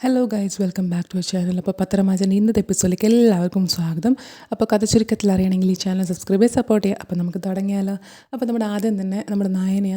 Hello guys welcome back to channel അപ്പോൾ പത്രമാജൻ ഇന്നത്തെ എപ്പിസോഡിലേക്ക് എല്ലാവർക്കും സ്വാഗതം. അപ്പോൾ കഥ ചുരുക്കത്തിൽ അറിയണമെങ്കിൽ ഈ ചാനൽ സബ്സ്ക്രൈബ് ചെയ്ത് സപ്പോർട്ട് ചെയ്യുക. അപ്പോൾ നമുക്ക് തുടങ്ങിയാലോ. അപ്പോൾ നമ്മുടെ ആദ്യം തന്നെ നമ്മുടെ നായനെ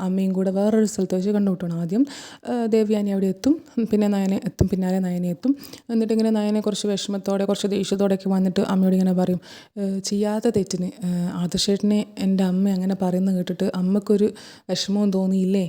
അമ്മയും കൂടെ വേറൊരു സ്ഥലത്ത് വെച്ച് കണ്ടുമുട്ടണം ആദ്യം. ദേവ്യാനി അവിടെ എത്തും. പിന്നെ നയനെ എത്തും. പിന്നാലെ നയനെ എത്തും. എന്നിട്ട് ഇങ്ങനെ നയനെ കുറച്ച് വിഷമത്തോടെ കുറച്ച് ദേഷ്യത്തോടെയൊക്കെ വന്നിട്ട് അമ്മയോട് ഇങ്ങനെ പറയും "ഏ, ചെയ്യാത്ത തെറ്റിന് ആദർശേട്ടനെ എന്റെ അമ്മ അങ്ങനെ പറയുന്നത് കേട്ടിട്ട് അമ്മക്കൊരു വിഷമവും തോന്നിയില്ലേ?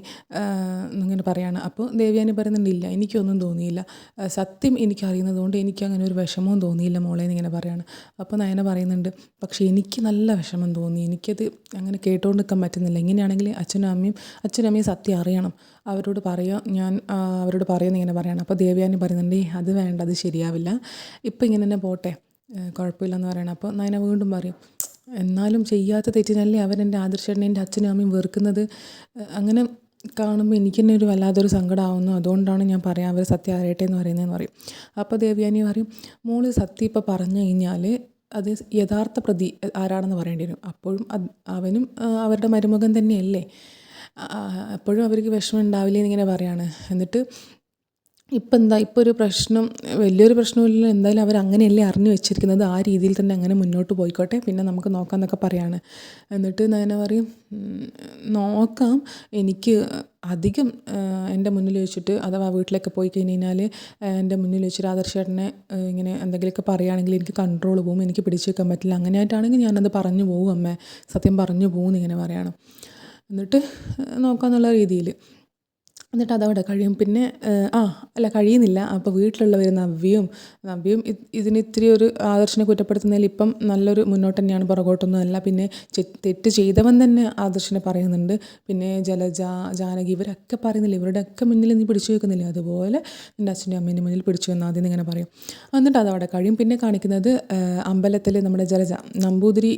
എന്നിങ്ങനെ പറയാണ്. അപ്പോൾ ദേവ്യാനി പറയുന്നുണ്ടില്ല എനിക്കൊന്നും തോന്നിയില്ല. ആ, സത്യം എനിക്കറിയുന്നത് കൊണ്ട് എനിക്ക് അങ്ങനെ ഒരു വിഷമവും തോന്നിയില്ല മോളെ എന്നിങ്ങനെ പറയാണ്. അപ്പോൾ നയന പറയുന്നുണ്ട് പക്ഷേ എനിക്ക് നല്ല വിഷമം തോന്നി. എനിക്കത് അങ്ങനെ കേട്ടുകൊണ്ട് നിൽക്കാൻ പറ്റുന്നില്ല. ഇങ്ങനെയാണെങ്കിൽ അച്ഛനും അമ്മയും അച്ഛനും അമ്മയും സത്യം അറിയണം. അവരോട് പറയാം ഞാൻ അവരോട് പറയുമെന്ന് ഇങ്ങനെ പറയണം. അപ്പോൾ ദേവ്യാനി പറയുന്നുണ്ട് അത് വേണ്ട അത് ശരിയാവില്ല. ഇപ്പം ഇങ്ങനെ തന്നെ പോട്ടെ. കുഴപ്പമില്ലെന്ന് പറയണം. അപ്പോൾ നയന വീണ്ടും പറയും എന്നാലും ചെയ്യാത്ത തെറ്റിനല്ലേ അവരെന്റെ ആദർശേട്ടനെ എന്റെ അച്ഛനും അമ്മയും വെറുക്കുന്നത്? അങ്ങനെ കാണുമ്പോൾ എനിക്ക് തന്നെ ഒരു വല്ലാത്തൊരു സങ്കടമാവുന്നു അതുകൊണ്ടാണ് ഞാൻ പറയാം അവർ സത്യം അറിയട്ടെ എന്ന് പറയുന്നതെന്ന് പറയും. അപ്പോൾ ദേവ്യാനി പറയും മോൾ സത്യം ഇപ്പോൾ പറഞ്ഞു കഴിഞ്ഞാൽ അത് യഥാർത്ഥ പ്രതി ആരാണെന്ന് പറയേണ്ടി വരും. അപ്പോഴും അവനും അവരുടെ മരുമകൻ തന്നെയല്ലേ? അപ്പോഴും അവർക്ക് വിഷമം ഉണ്ടാവില്ലേ എന്നിങ്ങനെ പറയാണ്. എന്നിട്ട് ഇപ്പം എന്താ ഇപ്പോൾ ഒരു പ്രശ്നം വലിയൊരു പ്രശ്നമില്ല എന്തായാലും അവർ അങ്ങനെയല്ലേ അറിഞ്ഞു വെച്ചിരിക്കുന്നത്. ആ രീതിയിൽ തന്നെ അങ്ങനെ മുന്നോട്ട് പോയിക്കോട്ടെ. പിന്നെ നമുക്ക് നോക്കാം എന്നൊക്കെ പറയാണ്. എന്നിട്ട് നയന പറയും നോക്കാം. എനിക്ക് അധികം എന്റെ മുന്നിൽ വെച്ചിട്ട് അഥവാ വീട്ടിലൊക്കെ പോയി കഴിഞ്ഞ് കഴിഞ്ഞാൽ എന്റെ മുന്നിൽ വെച്ചിട്ട് ആദർശേട്ടനെ ഇങ്ങനെ എന്തെങ്കിലുമൊക്കെ പറയുകയാണെങ്കിൽ എനിക്ക് കൺട്രോൾ പോകും എനിക്ക് പിടിച്ചു വെക്കാൻ പറ്റില്ല. അങ്ങനെയായിട്ടാണെങ്കിൽ ഞാനത് പറഞ്ഞു പോകും അമ്മേ. സത്യം പറഞ്ഞു പോകും എന്നിങ്ങനെ പറയണം. എന്നിട്ട് നോക്കാമെന്നുള്ള രീതിയിൽ. എന്നിട്ട് അതവിടെ കഴിയും. പിന്നെ ആ അല്ല കഴിയുന്നില്ല. അപ്പോൾ വീട്ടിലുള്ളവർ നവ്യയും നവ്യയും ഇത് ഇതിന് ഇത്തിരി ഒരു ആദർശനെ കുറ്റപ്പെടുത്തുന്നതിൽ ഇപ്പം നല്ലൊരു മുന്നോട്ട് തന്നെയാണ് പുറകോട്ടൊന്നും അല്ല. പിന്നെ തെറ്റ് ചെയ്തവൻ തന്നെ ആദർശനെ പറയുന്നുണ്ട്. പിന്നെ ജലജ ജാനകി ഇവരൊക്കെ പറയുന്നില്ല. ഇവരുടെയൊക്കെ മുന്നിൽ നീ പിടിച്ചു വെക്കുന്നില്ല. അതുപോലെ നിന്റെ അച്ഛന്റെ അമ്മേന്റെ മുന്നിൽ പിടിച്ചു വന്നാൽ ആദ്യം ഇങ്ങനെ പറയും. എന്നിട്ട് അതവിടെ കഴിയും. പിന്നെ കാണിക്കുന്നത് അമ്പലത്തിൽ നമ്മുടെ ജലജ നമ്പൂതിരി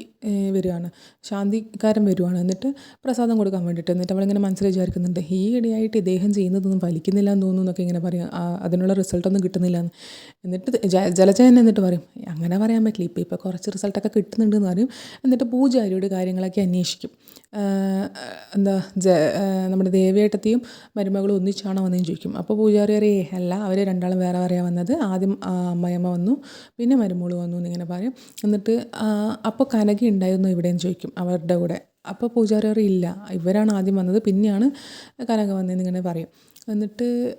വരുവാണ്. ശാന്തിക്കാരൻ വരുവാണ്. എന്നിട്ട് പ്രസാദം കൊടുക്കാൻ വേണ്ടിയിട്ട്. എന്നിട്ട് അവളിങ്ങനെ മനസ്സിൽ വിചാരിക്കുന്നുണ്ട് ഈ ഇടയായിട്ട് ഇദ്ദേഹം ചെയ്യുന്നതൊന്നും ഫലിക്കുന്നില്ല എന്ന് തോന്നുന്നു എന്നൊക്കെ ഇങ്ങനെ പറയും. അതിനുള്ള റിസൾട്ടൊന്നും കിട്ടുന്നില്ല എന്ന് എന്നിട്ട് ജലജ എന്നിട്ട് പറയും അങ്ങനെ പറയാൻ പറ്റില്ല. ഇപ്പോൾ ഇപ്പോൾ കുറച്ച് റിസൾട്ടൊക്കെ കിട്ടുന്നുണ്ട് എന്ന് പറയും. എന്നിട്ട് പൂജാരിയുടെ കാര്യങ്ങളൊക്കെ അന്വേഷിക്കും. എന്താ ജ നമ്മുടെ ദേവിയേട്ടത്തെയും മരുമകളും ഒന്നിച്ചാണോ വന്നതെന്ന് ചോദിക്കും. അപ്പോൾ പൂജാരി അറിയേ അല്ല അവർ രണ്ടാളും വേറെ വേറെയാണ് വന്നത്. ആദ്യം അമ്മയമ്മ വന്നു. പിന്നെ മരുമോൾ വന്നു എന്നിങ്ങനെ പറയും. എന്നിട്ട് അപ്പോൾ കനകി ഉണ്ടായിരുന്നു ഇവിടെയെന്ന് ചോദിക്കും അവരുടെ കൂടെ. അപ്പോൾ പൂജാരി ഇല്ല. ഇവരാണ് ആദ്യം വന്നത്. പിന്നെയാണ് കനക വന്നതെന്ന് ഇങ്ങനെ പറയും. എന്നിട്ട്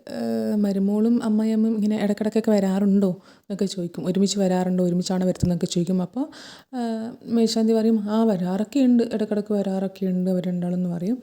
മരുമോളും അമ്മയമ്മയും ഇങ്ങനെ ഇടക്കിടക്കൊക്കെ വരാറുണ്ടോ എന്നൊക്കെ ചോദിക്കും. ഒരുമിച്ച് വരാറുണ്ടോ? ഒരുമിച്ചാണ് വരുത്തുന്നതൊക്കെ ചോദിക്കും. അപ്പോൾ മേശാന്തി പറയും ആ വരാറൊക്കെ ഉണ്ട്. ഇടക്കിടക്ക് വരാറൊക്കെ ഉണ്ട് അവർ രണ്ടാളെന്ന് പറയും.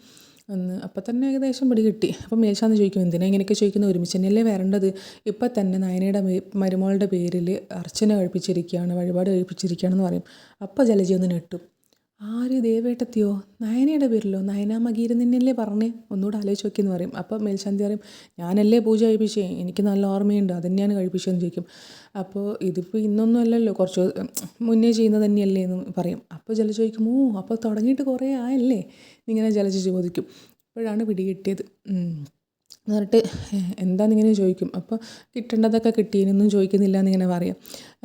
എന്ന് അപ്പം തന്നെ ഏകദേശം പിടി കിട്ടി. അപ്പം മേശാന്തി ചോദിക്കും എന്തിനാ ഇങ്ങനെയൊക്കെ ചോദിക്കുന്നത് ഒരുമിച്ച് തന്നെയല്ലേ വരേണ്ടത്? ഇപ്പം തന്നെ നയനയുടെ മരുമോളുടെ പേരിൽ അർച്ചന കഴിപ്പിച്ചിരിക്കുകയാണ് വഴിപാട് കഴിപ്പിച്ചിരിക്കുകയാണെന്ന് പറയും. അപ്പോൾ ജലജി ഞെട്ടും. ആര് ദേവേട്ടത്തിയോ? നയനയുടെ പേരിലോ? നയന മകീരൻ നിന്നല്ലേ പറഞ്ഞേ? ഒന്നുകൂടെ ആലോചിച്ച് നോക്കിയെന്ന് പറയും. അപ്പോൾ മേൽശാന്തി പറയും ഞാനല്ലേ പൂജ കഴിപ്പിച്ചേ? എനിക്ക് നല്ല ഓർമ്മയുണ്ട്. അത് തന്നെയാണ് കഴിപ്പിച്ചതെന്ന് ചോദിക്കും. അപ്പോൾ ഇതിപ്പോൾ ഇന്നൊന്നും അല്ലല്ലോ. കുറച്ച് മുന്നേ ചെയ്യുന്നത് തന്നെയല്ലേ എന്ന് പറയും. അപ്പോൾ ജല ചോദിക്കും ഓ അപ്പോൾ തുടങ്ങിയിട്ട് കുറേ ആയല്ലേ? ഇങ്ങനെ ജലജ ചോദിക്കും. അപ്പോഴാണ് പിടികിട്ടിയത്. എന്നിട്ട് എന്താന്നിങ്ങനെ ചോദിക്കും? അപ്പോൾ കിട്ടേണ്ടതൊക്കെ കിട്ടിയെന്നൊന്നും ചോദിക്കുന്നില്ല എന്നിങ്ങനെ പറയാം.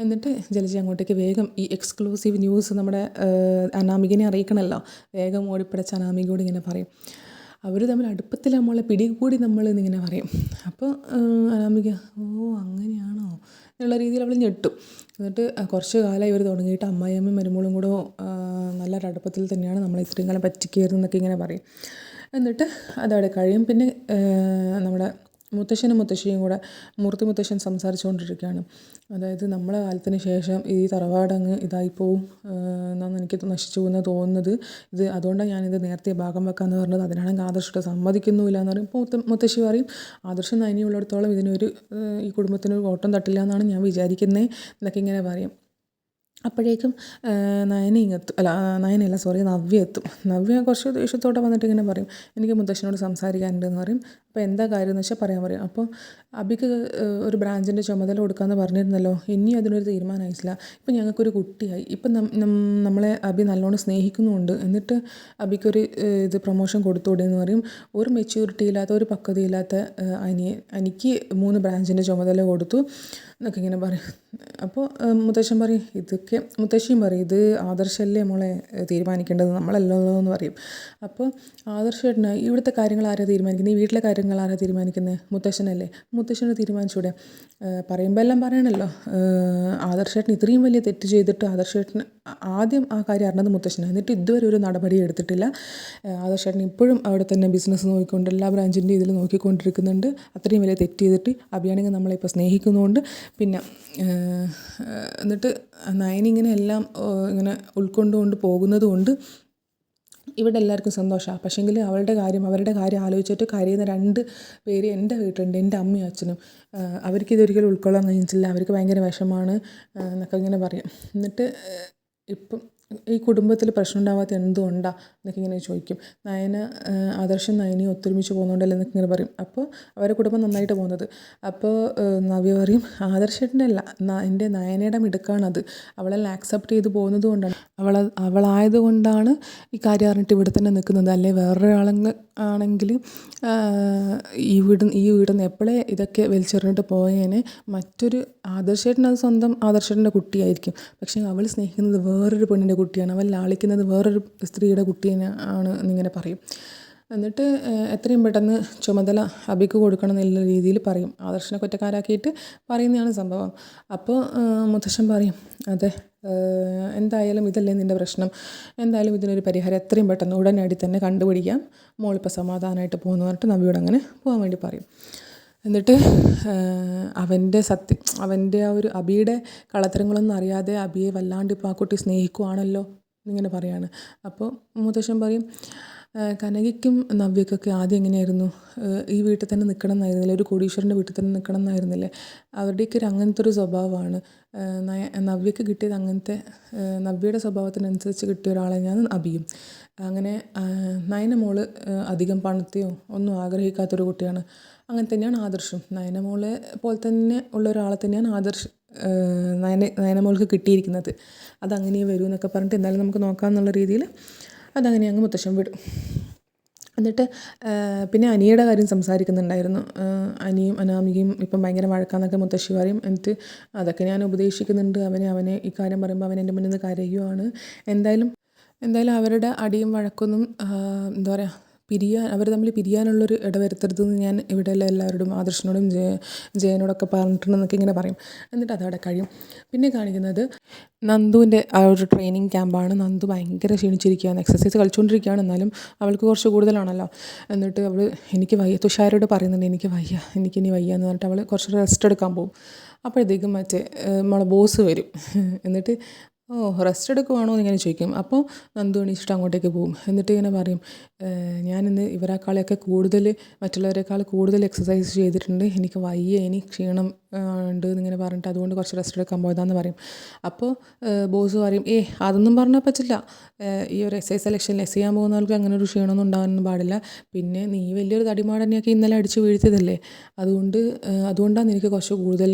എന്നിട്ട് ജലജി അങ്ങോട്ടേക്ക് വേഗം ഈ എക്സ്ക്ലൂസീവ് ന്യൂസ് നമ്മുടെ അനാമികനെ അറിയിക്കണമല്ലോ വേഗം ഓടിപ്പിടച്ച അനാമികയോട് ഇങ്ങനെ പറയും. അവർ തമ്മിൽ അടുപ്പത്തിൽ നമ്മളെ പിടികൂടി നമ്മൾ എന്നിങ്ങനെ പറയും. അപ്പോൾ അനാമിക ഓ അങ്ങനെയാണോ? എന്നുള്ള രീതിയിൽ അവൾ ഞെട്ടും. എന്നിട്ട് കുറച്ച് കാലം ഇവർ തുടങ്ങിയിട്ട് അമ്മായിയമ്മയും മരുമോളും കൂടെ നല്ലൊരു അടുപ്പത്തിൽ തന്നെയാണ് നമ്മളെ ഇത്രയും കാലം പറ്റിക്കരുതെന്നൊക്കെ ഇങ്ങനെ പറയും. എന്നിട്ട് അതവിടെ കഴിയും. പിന്നെ നമ്മുടെ മുത്തശ്ശനും മുത്തശ്ശിയും കൂടെ മൂർത്തി മുത്തശ്ശൻ സംസാരിച്ചുകൊണ്ടിരിക്കുകയാണ്. അതായത് നമ്മളെ കാലത്തിന് ശേഷം ഈ തറവാടങ്ങ് ഇതായിപ്പോവും എന്നാണ് എനിക്ക് നശിച്ചു പോകുന്ന തോന്നുന്നത്. ഇത് അതുകൊണ്ടാണ് ഞാനിത് നേരത്തെ ഭാഗം വെക്കാമെന്ന് പറഞ്ഞത്. അതിനാണെങ്കിൽ ആദർശത്തെ സമ്മതിക്കുന്നുമില്ല എന്ന് പറയും. മുത്ത മുത്തശ്ശി പറയും ആദർശം നയനിയുള്ളിടത്തോളം ഇതിനൊരു ഈ കുടുംബത്തിനൊരു ഓട്ടം തട്ടില്ല എന്നാണ് ഞാൻ വിചാരിക്കുന്നത് എന്നൊക്കെ ഇങ്ങനെ പറയും. അപ്പോഴേക്കും നയന ഇങ്ങെത്തും അല്ല നയനയല്ല സോറി നവ്യ എത്തും നവ്യ കുറച്ച് ദേഷ്യത്തോടെ വന്നിട്ട് ഇങ്ങനെ പറയും എനിക്ക് മുത്തശ്ശനോട് സംസാരിക്കാനുണ്ടെന്ന് പറയും. അപ്പോൾ എന്താ കാര്യം എന്ന് വെച്ചാൽ പറയാൻ പറയും. അപ്പോൾ അബിക്ക് ഒരു ബ്രാഞ്ചിന്റെ ചുമതല കൊടുക്കാമെന്ന് പറഞ്ഞിരുന്നല്ലോ ഇനി അതിനൊരു തീരുമാനമായിട്ടില്ല. ഇപ്പം ഞങ്ങൾക്കൊരു കുട്ടിയായി. ഇപ്പം നമ്മളെ അബി നല്ലോണം സ്നേഹിക്കുന്നുമുണ്ട് എന്നിട്ട് അബിക്കൊരു ഇത് പ്രൊമോഷൻ കൊടുത്തുകൂടെ എന്ന് പറയും. ഒരു മെച്യൂരിറ്റി ഇല്ലാത്ത ഒരു പക്വതയില്ലാത്ത അനിയൻ എനിക്ക് മൂന്ന് ബ്രാഞ്ചിന്റെ ചുമതല കൊടുത്തു എന്നൊക്കെ ഇങ്ങനെ പറയും. അപ്പോൾ മുത്തശ്ശൻ പറയും ഇതൊക്കെ അപ്പോഴേക്ക് മുത്തശ്ശിയും പറയും ഇത് ആദർശല്ലേ മോളെ തീരുമാനിക്കേണ്ടത്? നമ്മളല്ലല്ലോ എന്ന് പറയും. അപ്പോൾ ആദർശേട്ടന് ഇവിടുത്തെ കാര്യങ്ങൾ ആരാ തീരുമാനിക്കുന്നത് ഈ വീട്ടിലെ കാര്യങ്ങൾ ആരാ തീരുമാനിക്കുന്നത് മുത്തശ്ശനല്ലേ? മുത്തശ്ശന് തീരുമാനിച്ചൂടെ? പറയുമ്പോൾ എല്ലാം പറയണമല്ലോ ആദർശേട്ടൻ ഇത്രയും വലിയ തെറ്റ് ചെയ്തിട്ട് ആദർശ് ചേട്ടന് ആദ്യം ആ കാര്യം അറിഞ്ഞത് മുത്തശ്ശനാണ്. എന്നിട്ട് ഇതുവരെ ഒരു നടപടി എടുത്തിട്ടില്ല. ആദർശേട്ടൻ ഇപ്പോഴും അവിടെ തന്നെ ബിസിനസ് നോക്കിക്കൊണ്ട് എല്ലാ ബ്രാഞ്ചിന്റെ ഇതിൽ നോക്കിക്കൊണ്ടിരിക്കുന്നുണ്ട്. അത്രയും വലിയ തെറ്റ് ചെയ്തിട്ട് അഭിയാണെങ്കിൽ നമ്മളിപ്പോൾ സ്നേഹിക്കുന്നതുകൊണ്ട് പിന്നെ എന്നിട്ട് നയനിങ്ങനെ എല്ലാം ഇങ്ങനെ ഉൾക്കൊണ്ടുകൊണ്ട് പോകുന്നത് കൊണ്ട് ഇവിടെ എല്ലാവർക്കും സന്തോഷമാണ് പക്ഷേങ്കിൽ അവരുടെ കാര്യം അവരുടെ കാര്യം ആലോചിച്ചിട്ട് കരയുന്ന രണ്ട് പേര് എന്റെ വീട്ടിലുണ്ട്. എന്റെ അമ്മയും അച്ഛനും. അവർക്കിതൊരിക്കലും ഉൾക്കൊള്ളാൻ കഴിഞ്ഞിട്ടില്ല. അവർക്ക് ഭയങ്കര വിഷമാണ് എന്നൊക്കെ ഇങ്ങനെ പറയും. എന്നിട്ട് ഇപ്പം ഈ കുടുംബത്തിൽ പ്രശ്നം ഉണ്ടാവാത്ത എന്തുകൊണ്ടാണ് എന്നൊക്കെ ഇങ്ങനെ ചോദിക്കും. നയന ആദർശം നയനയും ഒത്തൊരുമിച്ച് പോകുന്നുണ്ടല്ലോ എന്നൊക്കെ ഇങ്ങനെ പറയും. അപ്പോൾ അവരുടെ കുടുംബം നന്നായിട്ട് പോകുന്നത്. അപ്പോൾ നവ്യ പറയും ആദർശേട്ടന്റെ അല്ല എന്റെ നയനയുടെ മിടുക്കാണത്. അവളെല്ലാം ആക്സെപ്റ്റ് ചെയ്ത് പോകുന്നത് കൊണ്ടാണ്. അവൾ അവളായത് കൊണ്ടാണ് ഈ കാര്യം അറിഞ്ഞിട്ട് ഇവിടെ തന്നെ നിൽക്കുന്നത്. അല്ലെ? വേറൊരാളെന്ന് ആണെങ്കിൽ ഈ വീട് ഈ വീട്ടിൽ നിന്ന് എപ്പോഴേ ഇതൊക്കെ വലിച്ചെറിഞ്ഞിട്ട് പോയേനെ മറ്റൊരു ആദർശേട്ടൻ അത് സ്വന്തം ആദർശേട്ടന്റെ കുട്ടിയായിരിക്കും. പക്ഷേ അവൾ സ്നേഹിക്കുന്നത് വേറൊരു പെണ്ണിന്റെ കുട്ടിയാണ്. അവൻ ലാളിക്കുന്നത് വേറൊരു സ്ത്രീയുടെ കുട്ടീനെ ആണ് എന്നിങ്ങനെ പറയും. എന്നിട്ട് എത്രയും പെട്ടെന്ന് ചുമതല അബിക്ക് കൊടുക്കണം എന്നുള്ള രീതിയിൽ പറയും. ആദർശനെ കുറ്റക്കാരാക്കിയിട്ട് പറയുന്നതാണ് സംഭവം. അപ്പോൾ മുത്തശ്ശൻ പറയും അതെ എന്തായാലും ഇതല്ലേ നിന്റെ പ്രശ്നം. എന്തായാലും ഇതിനൊരു പരിഹാരം എത്രയും പെട്ടെന്ന് ഉടനടി തന്നെ കണ്ടുപിടിക്കാം. മോളിപ്പോൾ സമാധാനമായിട്ട് പോകുന്നു പറഞ്ഞിട്ട് നബിയോട് അങ്ങനെ പോകാൻ വേണ്ടി പറയും. എന്നിട്ട് അവന്റെ സത്യം അവന്റെ ആ ഒരു അബിയുടെ കള്ളത്തരങ്ങളൊന്നും അറിയാതെ അബിയെ വല്ലാണ്ട് ഇപ്പോൾ ആ കുട്ടി സ്നേഹിക്കുവാണല്ലോ എന്നിങ്ങനെ പറയാണ്. അപ്പോൾ മുത്തശ്ശൻ പറയും കനകയ്ക്കും നവ്യക്കൊക്കെ ആദ്യം എങ്ങനെയായിരുന്നു? ഈ വീട്ടിൽ തന്നെ നിൽക്കണം എന്നായിരുന്നില്ലേ ഒരു കോടീശ്വരന്റെ വീട്ടിൽ തന്നെ നിൽക്കണം എന്നായിരുന്നില്ലേ അവരുടെയൊക്കെ ഒരു അങ്ങനത്തെ ഒരു സ്വഭാവമാണ്. നവ്യക്ക് കിട്ടിയത് അങ്ങനത്തെ നവ്യയുടെ സ്വഭാവത്തിനനുസരിച്ച് കിട്ടിയ ഒരാളെ ഞാൻ അബിയും. അങ്ങനെ നയന മോൾ അധികം പണത്തെയോ ഒന്നും ആഗ്രഹിക്കാത്തൊരു കുട്ടിയാണ്. അങ്ങനെ തന്നെയാണ് ആദർശം. നയന മോളെ പോലെ തന്നെ ഉള്ള ഒരാളെ തന്നെയാണ് ആദർശ് നയന നയനമോൾക്ക് കിട്ടിയിരിക്കുന്നത്. അതങ്ങനെ വരൂ എന്നൊക്കെ പറഞ്ഞിട്ട് എന്തായാലും നമുക്ക് നോക്കാമെന്നുള്ള രീതിയിൽ അതങ്ങനെ അങ്ങ് മുത്തശ്ശൻ വിടും. എന്നിട്ട് പിന്നെ അനിയുടെ കാര്യം സംസാരിക്കുന്നുണ്ടായിരുന്നു. അനിയും അനാമികയും ഇപ്പം ഭയങ്കര വഴക്കാന്നൊക്കെ മുത്തശ്ശി പറയും. എന്നിട്ട് അതൊക്കെ ഞാൻ ഉപദേശിക്കുന്നുണ്ട്. അവനെ അവനെ ഈ കാര്യം പറയുമ്പോൾ അവൻ എന്റെ മുന്നിൽ നിന്ന് കരയുവാണ്. എന്തായാലും എന്തായാലും അവരുടെ അടിയും വഴക്കൊന്നും എന്താ പറയുക പിരിയാൻ അവർ തമ്മിൽ പിരിയാനുള്ളൊരു ഇടവരുത്തരുതെന്ന് ഞാൻ ഇവിടെയുള്ള എല്ലാവരോടും ആദർശനോടും ജയ ജയനോടൊക്കെ പറഞ്ഞിട്ടുണ്ടെന്നൊക്കെ ഇങ്ങനെ പറയും. എന്നിട്ട് അതവിടെ കഴിയും. പിന്നെ കാണിക്കുന്നത് നന്ദുവിന്റെ ആ ഒരു ട്രെയിനിങ് ക്യാമ്പാണ് നന്ദു ഭയങ്കര ക്ഷീണിച്ചിരിക്കുകയാണ്. എക്സസൈസ് കളിച്ചുകൊണ്ടിരിക്കുകയാണ് എന്നാലും അവൾക്ക് കുറച്ച് കൂടുതലാണല്ലോ. എന്നിട്ട് അവൾ എനിക്ക് വയ്യ തുഷാരോട് പറയുന്നുണ്ട് എനിക്ക് വയ്യ എനിക്കിനി വയ്യ എന്ന് പറഞ്ഞിട്ട് അവൾ കുറച്ച് റെസ്റ്റ് എടുക്കാൻ പോകും. അപ്പോഴത്തേക്കും മറ്റേ നമ്മളെ ബോസ് വരും. എന്നിട്ട് ഓ റെസ്റ്റ് എടുക്കുവാണോ എന്നിങ്ങനെ ചോദിക്കും. അപ്പോൾ നന്ദു എണീച്ചിട്ട് അങ്ങോട്ടേക്ക് പോകും എന്നിട്ട് ഇങ്ങനെ പറയും ഞാനിന്ന് ഇവരെക്കാളെയൊക്കെ കൂടുതൽ മറ്റുള്ളവരെക്കാൾ കൂടുതൽ എക്സസൈസ് ചെയ്തിട്ടുണ്ട്. എനിക്ക് വയ്യ ഇനി ക്ഷീണം ഉണ്ട് എന്നിങ്ങനെ പറഞ്ഞിട്ട് അതുകൊണ്ട് കുറച്ച് റെസ്റ്റ് എടുക്കാൻ പോയതാന്ന് പറയും. അപ്പോൾ ബോസ് പറയും ഏ അതൊന്നും പറഞ്ഞാൽ പറ്റില്ല. ഈ ഒരു എസ് ഐ സെലക്ഷനിൽ എസ് ചെയ്യാൻ പോകുന്നവർക്ക് അങ്ങനെ ഒരു ക്ഷീണമൊന്നും ഉണ്ടാകാനൊന്നും പാടില്ല. പിന്നെ നീ വലിയൊരു തടിമാടനെയൊക്കെ ഇന്നലെ അടിച്ച് വീഴ്ത്തിയതല്ലേ? അതുകൊണ്ട് അതുകൊണ്ടാണ് എനിക്ക് കുറച്ച് കൂടുതൽ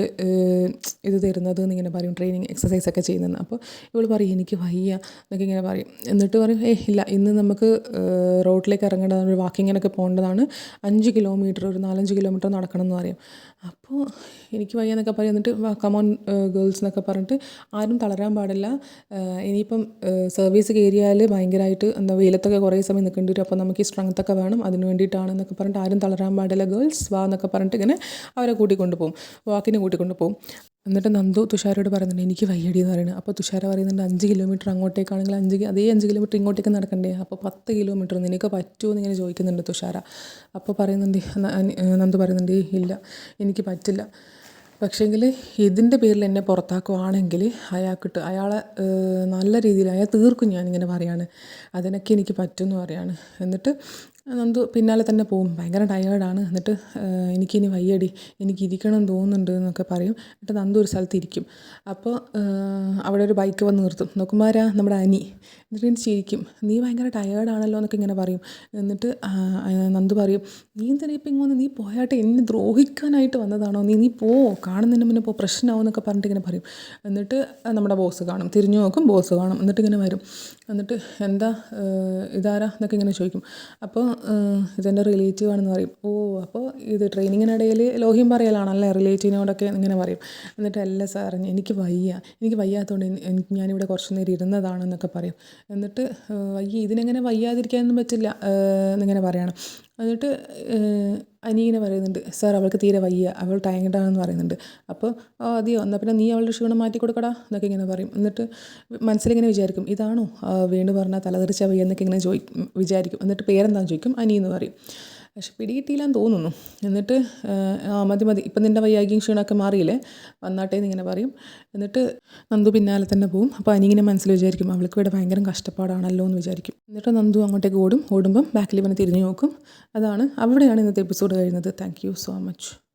ഇത് തരുന്നത് എന്നിങ്ങനെ പറയും ട്രെയിനിങ് എക്സസൈസ് ഒക്കെ ചെയ്യുന്നത് അപ്പോൾ ഇവൾ പറയും എനിക്ക് വയ്യ എന്നൊക്കെ ഇങ്ങനെ പറയും. എന്നിട്ട് പറയും ഏ ഇല്ല ഇന്ന് നമുക്ക് റോഡിലേക്ക് ഇറങ്ങേണ്ടതാണ് വാക്കിങ്ങിനൊക്കെ പോകേണ്ടതാണ്. അഞ്ച് കിലോമീറ്റർ ഒരു നാലഞ്ച് കിലോമീറ്റർ നടക്കണം എന്ന് പറയും. അപ്പോൾ എനിക്ക് വയ്യ എന്നൊക്കെ പറയും. എന്നിട്ട് കമോൺ ഗേൾസ് എന്നൊക്കെ പറഞ്ഞിട്ട് ആരും തളരാൻ പാടില്ല. ഇനിയിപ്പം സർവീസ് കയറിയാൽ ഭയങ്കരമായിട്ട് എന്താ വെയിലത്തൊക്കെ കുറേ സമയം നിൽക്കേണ്ടി വരും. അപ്പോൾ നമുക്ക് ഈ സ്ട്രെങ്ത് ഒക്കെ വേണം. അതിന് വേണ്ടിയിട്ടാണ് എന്നൊക്കെ പറഞ്ഞിട്ട് ആരും തളരാൻ പാടില്ല. ഗേൾസ് വാ എന്നൊക്കെ പറഞ്ഞിട്ട് ഇങ്ങനെ അവരെ കൂട്ടിക്കൊണ്ട് പോകും വാക്കിന് കൂട്ടിക്കൊണ്ട് പോകും എന്നിട്ട് നന്ദു തുഷാരോട് പറയുന്നുണ്ട് എനിക്ക് വയ്യടി എന്ന് പറയുന്നത്. അപ്പോൾ തുഷാര പറയുന്നുണ്ട് അഞ്ച് കിലോമീറ്റർ അങ്ങോട്ടേക്കാണെങ്കിൽ അഞ്ച് അതേ അഞ്ച് കിലോമീറ്റർ ഇങ്ങോട്ടേക്ക് നടക്കണ്ടേ? അപ്പോൾ പത്ത് കിലോമീറ്റർ നിനക്ക് പറ്റുമോ എന്നിങ്ങനെ ചോദിക്കുന്നുണ്ട് തുഷാര. അപ്പോൾ പറയുന്നുണ്ട് നന്ദു പറയുന്നുണ്ട് ഇല്ല എനിക്ക് പറ്റില്ല. പക്ഷേങ്കിൽ ഇതിന്റെ പേരിൽ എന്നെ പുറത്താക്കുവാണെങ്കിൽ അയാൾക്കിട്ട് അയാളെ നല്ല രീതിയിൽ അയാൾ തീർക്കും ഞാനിങ്ങനെ പറയാണ്. അതിനൊക്കെ എനിക്ക് പറ്റുമെന്ന് പറയാണ്. എന്നിട്ട് നന്ദു പിന്നാലെ തന്നെ പോകും ഭയങ്കര ടയേർഡാണ് എന്നിട്ട് എനിക്കിനി വയ്യടി. എനിക്ക് ഇരിക്കണം തോന്നുന്നുണ്ട് എന്നൊക്കെ പറയും. എന്നിട്ട് നന്ദു ഒരു സ്ഥലത്ത് ഇരിക്കും. അപ്പോൾ അവിടെ ഒരു ബൈക്ക് വന്ന് നിർത്തും. നോക്കുമ്പോൾ നമ്മുടെ അനി. എന്നിട്ട് ചിരിക്കും. നീ ഭയങ്കര ടയേർഡാണല്ലോ എന്നൊക്കെ ഇങ്ങനെ പറയും. എന്നിട്ട് നന്ദു പറയും നീ എന്തിനാ ഇപ്പം ഇങ്ങനെ നീ പോയാട്ടെ. എന്നെ ദ്രോഹിക്കാനായിട്ട് വന്നതാണോ? നീ നീ പോ. കാണുന്നതിന് മുന്നേ പോ. പ്രശ്നമാവും എന്നൊക്കെ പറഞ്ഞിട്ട് ഇങ്ങനെ പറയും. എന്നിട്ട് നമ്മുടെ ബോസ് കാണും. തിരിഞ്ഞു നോക്കും ബോസ് കാണും. എന്നിട്ട് ഇങ്ങനെ വരും. എന്നിട്ട് എന്താ ഇതാരാ? എന്നൊക്കെ ഇങ്ങനെ ചോദിക്കും. അപ്പോൾ ഇതെന്റെ റിലേറ്റീവ് ആണെന്ന് പറയും. ഓ അപ്പോൾ ഇത് ട്രെയിനിങ്ങിനിടയിൽ ലോഹ്യം പറയലാണല്ലേ? റിലേറ്റീവിനോടൊക്കെ ഇങ്ങനെ പറയും. എന്നിട്ട് അല്ല സാർ എനിക്ക് വയ്യ. എനിക്ക് വയ്യാത്തതുകൊണ്ട് ഞാനിവിടെ കുറച്ച് നേരം ഇരുന്നതാണെന്നൊക്കെ പറയും. എന്നിട്ട് വയ്യ ഇതിനെങ്ങനെ വയ്യാതിരിക്കാനൊന്നും പറ്റില്ല എന്നിങ്ങനെ പറയണം. എന്നിട്ട് അനി ഇങ്ങനെ പറയുന്നുണ്ട് സാർ അവൾക്ക് തീരെ വയ്യ അവൾ ടയേർഡാണെന്ന് പറയുന്നുണ്ട്. അപ്പോൾ ഓ അതെയോ എന്നാൽ പിന്നെ നീ അവളുടെ ക്ഷീണം മാറ്റി കൊടുക്കടാ എന്നൊക്കെ ഇങ്ങനെ പറയും. എന്നിട്ട് മനസ്സിലിങ്ങനെ വിചാരിക്കും ഇതാണോ വീണ് പറഞ്ഞാൽ തലതെറിച്ച വയ്യ എന്നൊക്കെ ഇങ്ങനെ ചോദിക്കും വിചാരിക്കും. എന്നിട്ട് പേരെന്താണെന്ന് ചോദിക്കും? അനി എന്ന് പറയും. പക്ഷെ പിടികിട്ടിയില്ലെന്ന് തോന്നുന്നു. എന്നിട്ട് ആ മതി മതി. ഇപ്പം നിന്റെ വയ്യാകിയും ക്ഷീണമൊക്കെ മാറിയില്ലേ? വന്നാട്ടെ എന്നിങ്ങനെ പറയും. എന്നിട്ട് നന്ദു പിന്നാലെ തന്നെ പോവും. അപ്പോൾ അനിങ്ങനെ മനസ്സിൽ വിചാരിക്കും അവൾക്ക് ഇവിടെ ഭയങ്കര കഷ്ടപ്പാടാണല്ലോ എന്ന് വിചാരിക്കും. എന്നിട്ട് നന്ദു അങ്ങോട്ടേക്ക് ഓടും. ഓടുമ്പം ബാക്കിൽ ഇവനെ തിരിഞ്ഞു നോക്കും. അതാണ് അവിടെയാണ് ഇന്നത്തെ എപ്പിസോഡ് കഴിയുന്നത്. Thank so much.